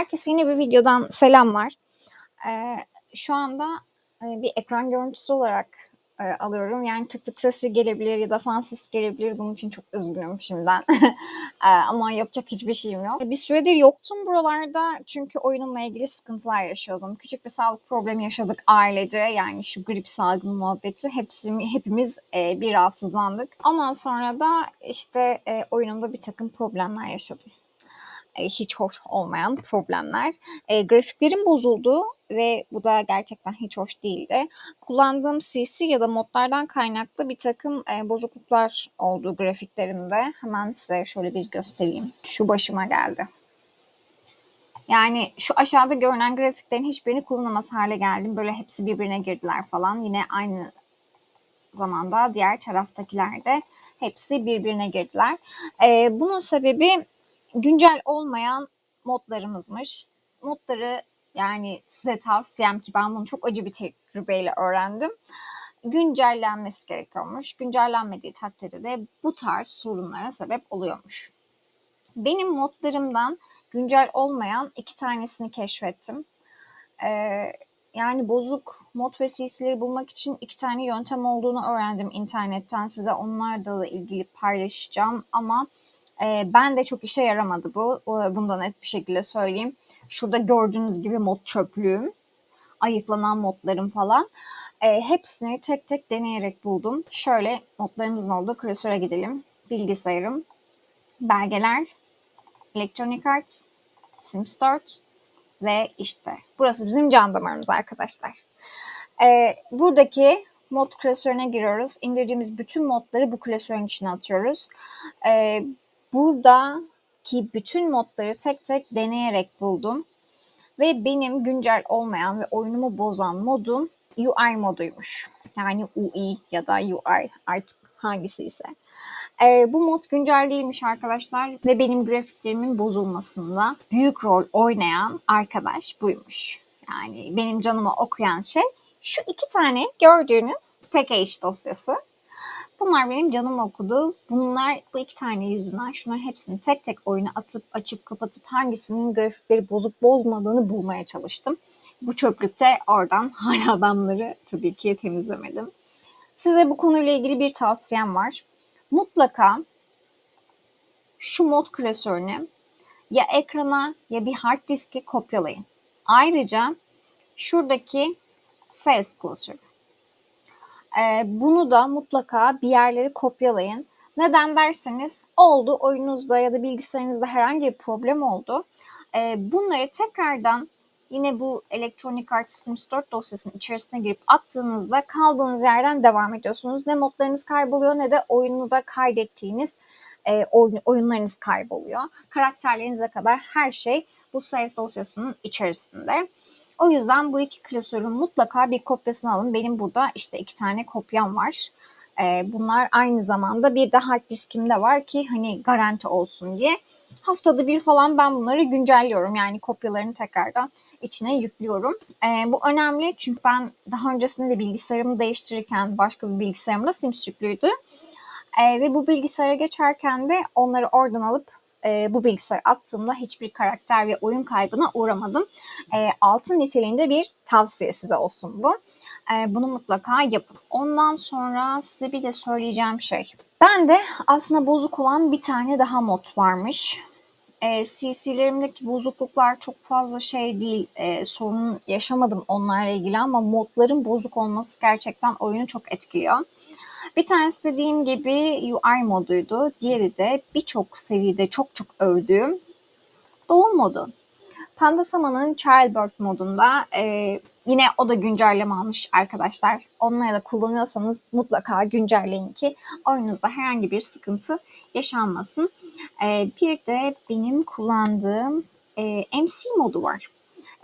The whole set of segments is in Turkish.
Herkese yeni bir videodan selamlar. Ee, şu anda e, bir ekran görüntüsü olarak e, alıyorum. Yani tık tık sesi gelebilir ya da fan sesi gelebilir. Bunun için çok üzgünüm şimdiden. Ee, ama yapacak hiçbir şeyim yok. Bir süredir yoktum buralarda çünkü oyunumla ilgili sıkıntılar yaşıyordum. Küçük bir sağlık problemi yaşadık ailece. Yani şu grip salgın muhabbeti. Hepsi, hepimiz e, bir rahatsızlandık. Ondan sonra da işte e, oyunumda bir takım problemler yaşadım e, hiç hoş olmayan problemler. E, grafiklerim bozuldu ve bu da gerçekten hiç hoş değildi. Kullandığım CC ya da modlardan kaynaklı bir takım e, bozukluklar oldu grafiklerimde. Hemen size şöyle bir göstereyim. Şu başıma geldi. Yani şu aşağıda görünen grafiklerin hiçbirini kullanamaz hale geldim. Böyle hepsi birbirine girdiler falan. Yine aynı zamanda diğer taraftakiler de hepsi birbirine girdiler. Ee, bunun sebebi güncel olmayan modlarımızmış. Modları yani size tavsiyem ki ben bunu çok acı bir tecrübeyle öğrendim. Güncellenmesi gerekiyormuş. Güncellenmediği takdirde de bu tarz sorunlara sebep oluyormuş. Benim modlarımdan güncel olmayan iki tanesini keşfettim. Ee, yani bozuk mod ve CC'leri bulmak için iki tane yöntem olduğunu öğrendim internetten. Size onlarla ilgili paylaşacağım ama e, ben de çok işe yaramadı bu. Bunu da net bir şekilde söyleyeyim. Şurada gördüğünüz gibi mod çöplüğüm, ayıklanan modlarım falan. E, hepsini tek tek deneyerek buldum. Şöyle modlarımızın olduğu klasöre gidelim. Bilgisayarım, belgeler, Electronic Arts, SimStart ve işte burası bizim can damarımız arkadaşlar. E, buradaki mod klasörüne giriyoruz. İndirdiğimiz bütün modları bu klasörün içine atıyoruz. E, buradaki bütün modları tek tek deneyerek buldum. Ve benim güncel olmayan ve oyunumu bozan modum UI moduymuş. Yani UI ya da UI artık hangisi ise. Ee, bu mod güncel değilmiş arkadaşlar ve benim grafiklerimin bozulmasında büyük rol oynayan arkadaş buymuş. Yani benim canıma okuyan şey şu iki tane gördüğünüz package dosyası. Bunlar benim canım okudu. Bunlar bu iki tane yüzünden şunların hepsini tek tek oyuna atıp açıp kapatıp hangisinin grafikleri bozup bozmadığını bulmaya çalıştım. Bu çöplükte oradan hala ben tabii ki temizlemedim. Size bu konuyla ilgili bir tavsiyem var. Mutlaka şu mod klasörünü ya ekrana ya bir hard diske kopyalayın. Ayrıca şuradaki sales klasörü e, bunu da mutlaka bir yerleri kopyalayın. Neden derseniz oldu oyununuzda ya da bilgisayarınızda herhangi bir problem oldu. E, bunları tekrardan yine bu Electronic Arts Sims 4 dosyasının içerisine girip attığınızda kaldığınız yerden devam ediyorsunuz. Ne modlarınız kayboluyor ne de oyunu da kaydettiğiniz e, oyun, oyunlarınız kayboluyor. Karakterlerinize kadar her şey bu saves dosyasının içerisinde. O yüzden bu iki klasörün mutlaka bir kopyasını alın. Benim burada işte iki tane kopyam var. Ee, bunlar aynı zamanda bir de hard diskimde var ki hani garanti olsun diye. Haftada bir falan ben bunları güncelliyorum. Yani kopyalarını tekrardan içine yüklüyorum. Ee, bu önemli çünkü ben daha öncesinde de bilgisayarımı değiştirirken başka bir bilgisayarımda Sims yüklüydü. Ee, ve bu bilgisayara geçerken de onları oradan alıp e, bu bilgisayar attığımda hiçbir karakter ve oyun kaybına uğramadım. E, altın niteliğinde bir tavsiye size olsun bu. E, bunu mutlaka yapın. Ondan sonra size bir de söyleyeceğim şey. Ben de aslında bozuk olan bir tane daha mod varmış. E, CC'lerimdeki bozukluklar çok fazla şey değil. E, sorun yaşamadım onlarla ilgili ama modların bozuk olması gerçekten oyunu çok etkiliyor. Bir tanesi dediğim gibi UI moduydu. Diğeri de birçok seride çok çok övdüğüm doğum modu. Panda Sama'nın Childbirth modunda e, yine o da güncelleme almış arkadaşlar. Onları da kullanıyorsanız mutlaka güncelleyin ki oyununuzda herhangi bir sıkıntı yaşanmasın. E, bir de benim kullandığım e, MC modu var.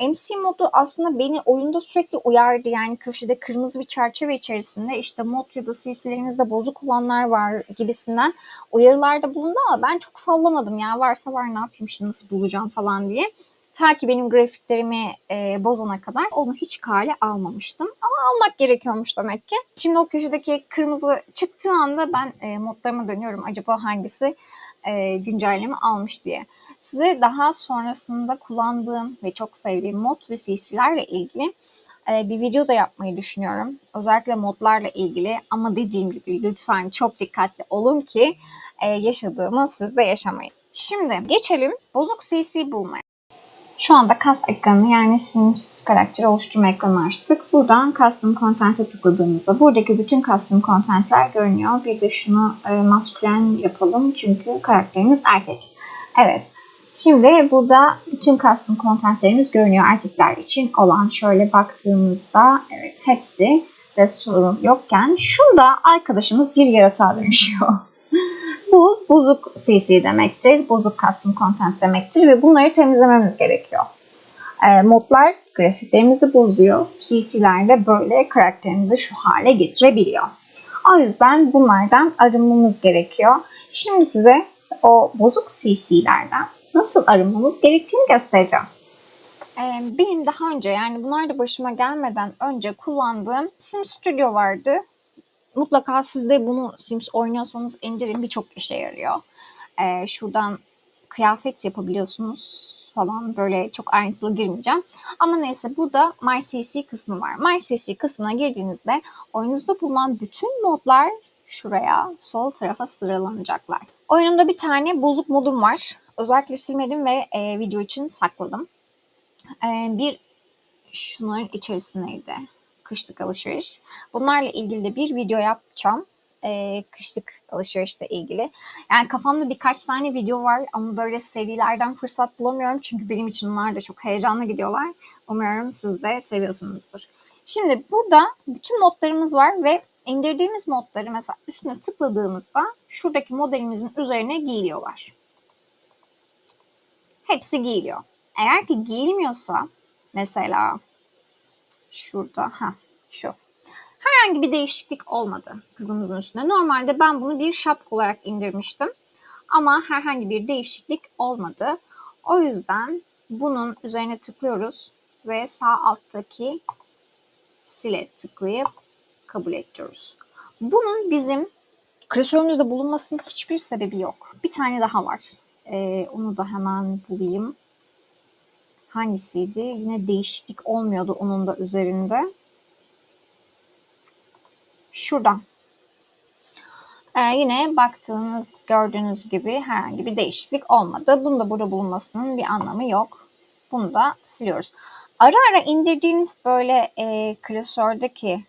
MC modu aslında beni oyunda sürekli uyardı. Yani köşede kırmızı bir çerçeve içerisinde işte mod ya da CC'lerinizde bozuk olanlar var gibisinden uyarılarda bulundu ama ben çok sallamadım ya varsa var ne yapayım şimdi nasıl bulacağım falan diye. Ta ki benim grafiklerimi e, bozana kadar onu hiç kale almamıştım. Ama almak gerekiyormuş demek ki. Şimdi o köşedeki kırmızı çıktığı anda ben e, modlarıma dönüyorum. Acaba hangisi e, güncelleme almış diye. Size daha sonrasında kullandığım ve çok sevdiğim mod ve CC'lerle ilgili e, bir video da yapmayı düşünüyorum. Özellikle modlarla ilgili ama dediğim gibi lütfen çok dikkatli olun ki e, yaşadığımı siz de yaşamayın. Şimdi geçelim bozuk CC bulmaya. Şu anda kas ekranı yani Sims karakteri oluşturma ekranı açtık. Buradan Custom Content'e tıkladığımızda buradaki bütün Custom Content'ler görünüyor. Bir de şunu e, maskülen yapalım çünkü karakterimiz erkek. Evet. Şimdi burada bütün custom contentlerimiz görünüyor erkekler için olan. Şöyle baktığımızda evet hepsi de sorun yokken şurada arkadaşımız bir yaratığa dönüşüyor. Bu bozuk CC demektir. Bozuk custom content demektir ve bunları temizlememiz gerekiyor. E, modlar grafiklerimizi bozuyor. CC'ler de böyle karakterimizi şu hale getirebiliyor. O yüzden bunlardan arınmamız gerekiyor. Şimdi size o bozuk CC'lerden nasıl arınmamız gerektiğini göstereceğim. Ee, benim daha önce yani bunlar da başıma gelmeden önce kullandığım Sim Studio vardı. Mutlaka siz de bunu Sims oynuyorsanız indirin birçok işe yarıyor. Ee, şuradan kıyafet yapabiliyorsunuz falan böyle çok ayrıntılı girmeyeceğim. Ama neyse burada MyCC kısmı var. MyCC kısmına girdiğinizde oyunuzda bulunan bütün modlar şuraya sol tarafa sıralanacaklar. Oyunumda bir tane bozuk modum var. Özellikle silmedim ve e, video için sakladım. E, bir şunların içerisindeydi. Kışlık alışveriş. Bunlarla ilgili de bir video yapacağım. E, kışlık alışverişle ilgili. Yani kafamda birkaç tane video var ama böyle serilerden fırsat bulamıyorum. Çünkü benim için onlar da çok heyecanlı gidiyorlar. Umuyorum siz de seviyorsunuzdur. Şimdi burada bütün modlarımız var ve indirdiğimiz modları mesela üstüne tıkladığımızda şuradaki modelimizin üzerine giyiliyorlar. Hepsi giyiliyor. Eğer ki giyilmiyorsa mesela şurada ha şu herhangi bir değişiklik olmadı kızımızın üstünde. Normalde ben bunu bir şapka olarak indirmiştim. Ama herhangi bir değişiklik olmadı. O yüzden bunun üzerine tıklıyoruz ve sağ alttaki sile tıklayıp kabul ediyoruz. Bunun bizim klasörümüzde bulunmasının hiçbir sebebi yok. Bir tane daha var. Ee, onu da hemen bulayım. Hangisiydi? Yine değişiklik olmuyordu onun da üzerinde. Şuradan. Ee, yine baktığınız, gördüğünüz gibi herhangi bir değişiklik olmadı. Bunu da burada bulunmasının bir anlamı yok. Bunu da siliyoruz. Ara ara indirdiğiniz böyle e, klasördeki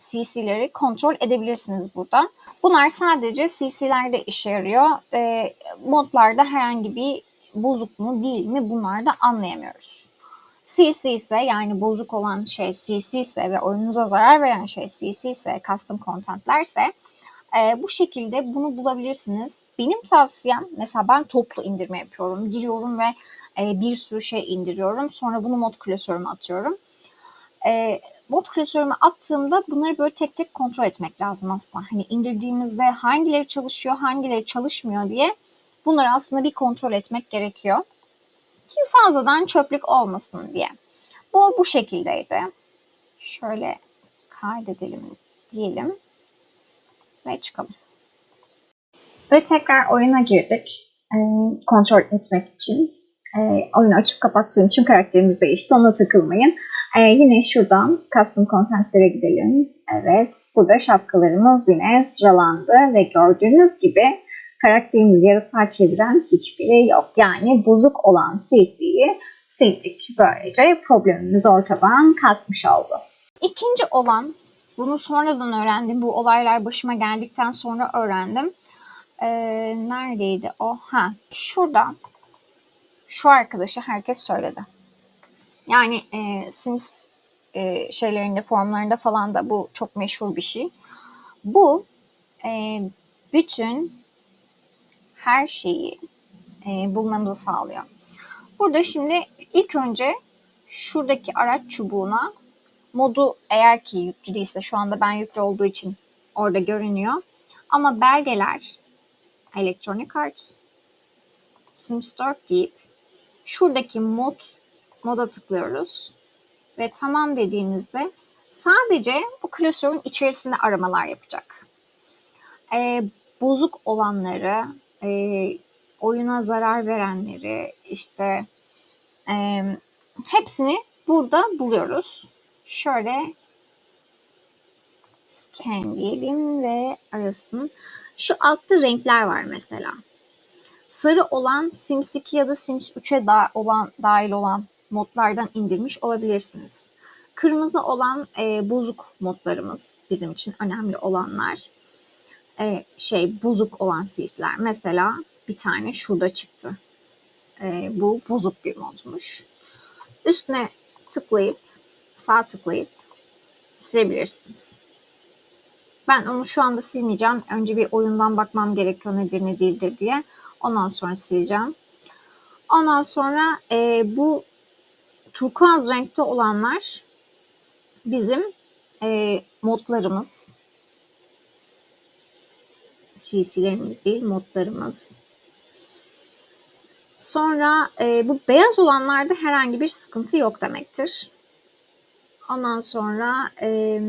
CC'leri kontrol edebilirsiniz buradan. Bunlar sadece CC'lerde işe yarıyor. E, modlarda herhangi bir bozuk mu değil mi bunlar da anlayamıyoruz. CC ise yani bozuk olan şey CC ise ve oyununuza zarar veren şey CC ise custom contentlerse e, bu şekilde bunu bulabilirsiniz. Benim tavsiyem mesela ben toplu indirme yapıyorum. Giriyorum ve e, bir sürü şey indiriyorum. Sonra bunu mod klasörüme atıyorum. E, mod klasörüme attığımda bunları böyle tek tek kontrol etmek lazım aslında. Hani indirdiğimizde hangileri çalışıyor, hangileri çalışmıyor diye bunları aslında bir kontrol etmek gerekiyor. Ki fazladan çöplük olmasın diye. Bu bu şekildeydi. Şöyle kaydedelim diyelim ve çıkalım. Ve tekrar oyuna girdik. E, kontrol etmek için. E, oyunu açıp kapattığım için karakterimiz değişti. Ona takılmayın. E, yine şuradan custom contentlere gidelim. Evet, burada şapkalarımız yine sıralandı ve gördüğünüz gibi karakterimizi yaratığa çeviren hiçbiri yok. Yani bozuk olan CC'yi sildik. Böylece problemimiz ortadan kalkmış oldu. İkinci olan, bunu sonradan öğrendim. Bu olaylar başıma geldikten sonra öğrendim. Ee, neredeydi o? Ha, şurada şu arkadaşı herkes söyledi. Yani e, Sims e, şeylerinde, formlarında falan da bu çok meşhur bir şey. Bu e, bütün her şeyi e, bulmamızı sağlıyor. Burada şimdi ilk önce şuradaki araç çubuğuna modu eğer ki yüklü değilse şu anda ben yüklü olduğu için orada görünüyor. Ama belgeler Electronic Arts Sims 4 deyip şuradaki mod moda tıklıyoruz ve tamam dediğimizde sadece bu klasörün içerisinde aramalar yapacak. Ee, bozuk olanları, e, oyuna zarar verenleri, işte e, hepsini burada buluyoruz. Şöyle scan diyelim ve arasın. Şu altta renkler var mesela. Sarı olan Sims 2 ya da Sims 3'e da olan, dahil olan modlardan indirmiş olabilirsiniz. Kırmızı olan e, bozuk modlarımız bizim için önemli olanlar. E, şey bozuk olan sisler. Mesela bir tane şurada çıktı. E, bu bozuk bir modmuş. Üstüne tıklayıp sağ tıklayıp silebilirsiniz. Ben onu şu anda silmeyeceğim. Önce bir oyundan bakmam gerekiyor nedir ne değildir diye. Ondan sonra sileceğim. Ondan sonra e, bu turkuaz renkte olanlar bizim e, modlarımız. CC'lerimiz değil modlarımız. Sonra e, bu beyaz olanlarda herhangi bir sıkıntı yok demektir. Ondan sonra e,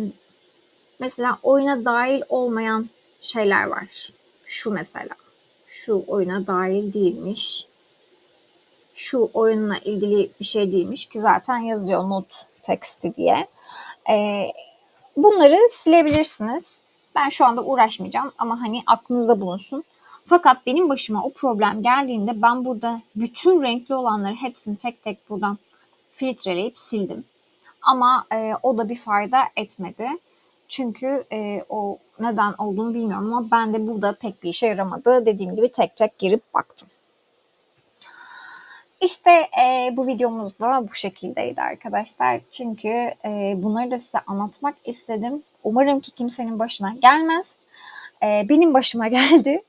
mesela oyuna dahil olmayan şeyler var. Şu mesela. Şu oyuna dahil değilmiş. Şu oyunla ilgili bir şey değilmiş ki zaten yazıyor not teksti diye. E, bunları silebilirsiniz. Ben şu anda uğraşmayacağım ama hani aklınızda bulunsun. Fakat benim başıma o problem geldiğinde ben burada bütün renkli olanları hepsini tek tek buradan filtreleyip sildim. Ama e, o da bir fayda etmedi. Çünkü e, o neden olduğunu bilmiyorum ama ben de burada pek bir işe yaramadı. Dediğim gibi tek tek girip baktım. İşte e, bu videomuz da bu şekildeydi arkadaşlar. Çünkü e, bunları da size anlatmak istedim. Umarım ki kimsenin başına gelmez. E, benim başıma geldi.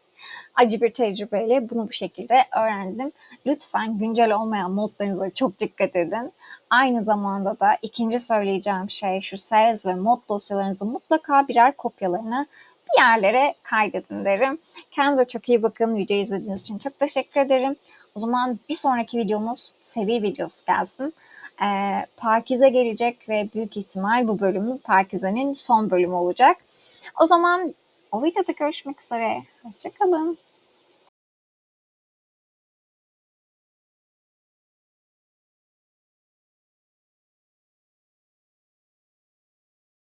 Acı bir tecrübeyle bunu bu şekilde öğrendim. Lütfen güncel olmayan modlarınıza çok dikkat edin. Aynı zamanda da ikinci söyleyeceğim şey şu sales ve mod dosyalarınızı mutlaka birer kopyalarını bir yerlere kaydedin derim. Kendinize çok iyi bakın. Videoyu izlediğiniz için çok teşekkür ederim. O zaman bir sonraki videomuz seri videosu gelsin. Ee, Pakize gelecek ve büyük ihtimal bu bölümün Pakize'nin son bölümü olacak. O zaman o videoda görüşmek üzere. Hoşçakalın.